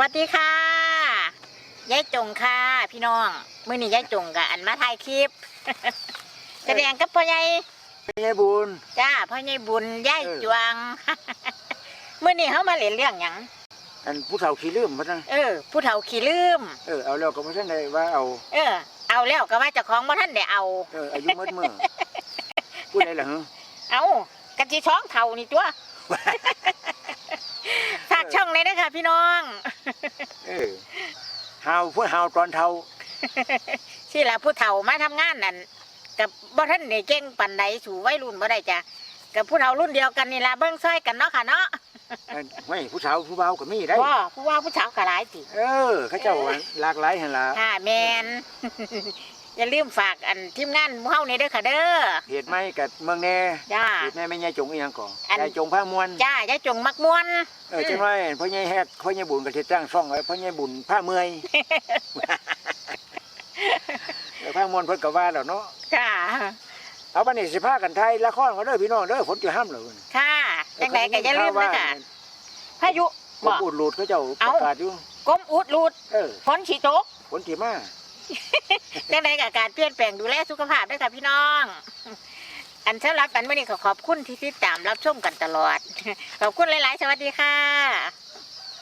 วัสดีค่ะ ยายจงค่ะ พี่น้อง มื้อนี้ยายจงกับอันมาถ่ายคลิป แสดงกับพ่อใหญ่เป็นไงบุญ จ้าพ่อใหญ่บุญยายเออจวง มื้อนี้เฮามาเล่นเรื่องหยัง อันผู้เฒ่าขี้ลืมมาตั้งเออ ผู้เฒ่าขี้ลืม เออเอาแล้วก็บ่ทันได้ว่าเอา เออ เอาแล้วก็ว่าเจ้าของบ่ทันได้เอา เอออายุมืดมือผู้ใดล่ะฮะเอากะสิท้องเฒ่านี่ตัว ฝากช่องเลยนะคะพี่น้อง เออหาวผู้หาวตอนเฒ่าที่ละผู้เฒ่ามาทำงานนั่นกับบ่ท่านได้เก่งปันใดสู่วัยรุ่นบ่ได้จ้ะกับผู้เฒ่ารุ่นเดียวกันนี่ละเบิ่งซ้อยกันเนาะค่ะเนาะเออไม่ผู้สาวผู้เบาก็มีได้ว่าผู้ว่าผู้สาวก็หลายสิเออเขาเจ้าหลากหลายหั่นล่ะค่ะแมน อย่าลืมฝากอันทีมงานหมู่เฮานี่เด้อค่ะเด้อ เหตุไหมกับเมืองแน่จ้า เหตุแน่ไม่ใช่จงอีหยังก่ออัน ยายจงผ้ามวนจ้ายายจงมักม่วน เออจังไรพ่อใหญ่แฮกพ่อใหญ่บุญก็สิจ้างซ่องไว้พ่อใหญ่บุญผ้าเมื่อยเออผ้ามวนเพิ่นก็ว่าแล้วเนาะค่ะ เอาบัดนี้สิพากันไทยละครก็เด้อพี่น้องเด้อฝนจะห้ามเหรอค่ะจังไดก็อย่าลืมนะค่ะพายุบ่บ่ อุดหลุดเขาเจ้าปเอ้าระกาศอยู่กรมอุดรูดเออ ฝนสิตก ฝนที่มา จังไดกับการเปลี่ยนแปลงดูแลสุขภาพด้วยค่ะพี่น้อง อันสำหรับกันวันนี้ขอขอบคุณที่ติดตามรับชมกันตลอด ขอบคุณหลาย ๆ สวัสดีค่ะ